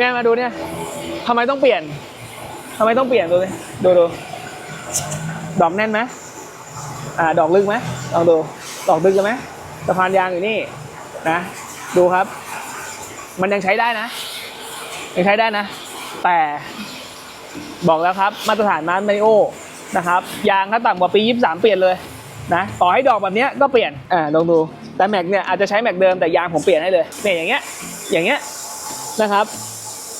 แม่มาดูเนี่ยทำไมต้องเปลี่ยนทำไมต้องเปลี่ยนดูเลยดูดูดอกแน่นไหมอ่าดอกลึกไหมลองดูดอกลึกกันไหมสะพานยางอยู่นี่นะ ดูครับ มันยังใช้ได้นะ ยังใช้ได้นะ แต่บอกแล้วครับมาตรฐานมาร์มาริโอนะครับยางถ้าต่ำกว่าปี23 เปลี่ยนเลยนะต่อให้ดอกแบบเนี้ยก็เปลี่ยนอ่าลองดูแต่แม็กเนี่ยอาจจะใช้แม็กเดิมแต่ยางผมเปลี่ยนให้เลยเนี่ยอย่างเงี้ยอย่างเงี้ยนะครับ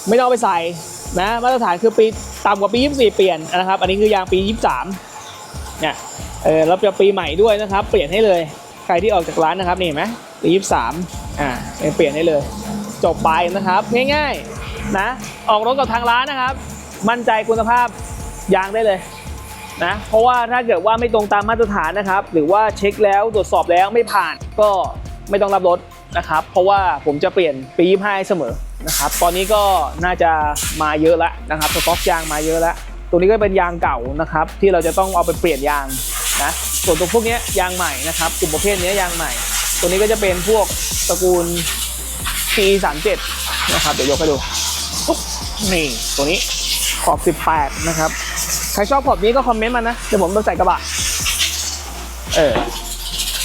ไม่ต้องไปใส่นะมาตรฐานคือปีต่ำกว่าปี 24 เปลี่ยนนะครับ อันนี้คือยางปี 23เนี่ยเออแล้วจะปีใหม่ด้วยนะครับ เปลี่ยนให้เลยใครที่ออกจากร้านนะครับนี่เห็นไหมปี 23อ่าเปลี่ยนให้เลย จบไปนะครับ ง่ายๆนะออกรถกับทางร้านนะครับ มั่นใจคุณภาพยางได้เลยนะเพราะว่าถ้าเกิดว่าไม่ตรงตามมาตรฐานนะครับ หรือว่าเช็คแล้วตรวจสอบแล้วไม่ผ่านก็ไม่ต้องรับรถนะครับ เพราะว่าผมจะเปลี่ยนปี 25 เสมอ นะครับ ตอนนี้ก็น่าจะมาเยอะแล้วนะครับสต็อกยางมาเยอะแล้ว ตัวนี้ก็เป็นยางเก่านะครับ ที่เราจะต้องเอาไปเปลี่ยนยางนะส่วนตัวพวกนี้ยางใหม่นะครับกลุ่มประเภทนี้ยางใหม่ ตัวนี้ก็จะเป็นพวกตระกูล P37 นะครับเดี๋ยวยกให้ดูนี่ตัวนี้ขอบ 18 นะครับ ใครชอบขอบนี้ก็คอมเมนต์มานะ เดี๋ยวผมไปใส่กระบะ เออ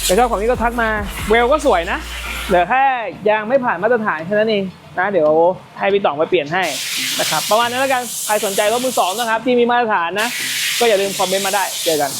ใครชอบขอบนี้ก็ทักมา เวลก็สวยนะ เหลือแค่ยางไม่ผ่านมาตรฐานแค่นั้นเอง นะเดี๋ยวให้พี่ต่องไปเปลี่ยนให้นะครับประมาณนั้นแล้วกันใครสนใจรถมือสองนะครับที่มีมาตรฐานนะ ก็อย่าลืมคอมเมนต์มาได้เจอกัน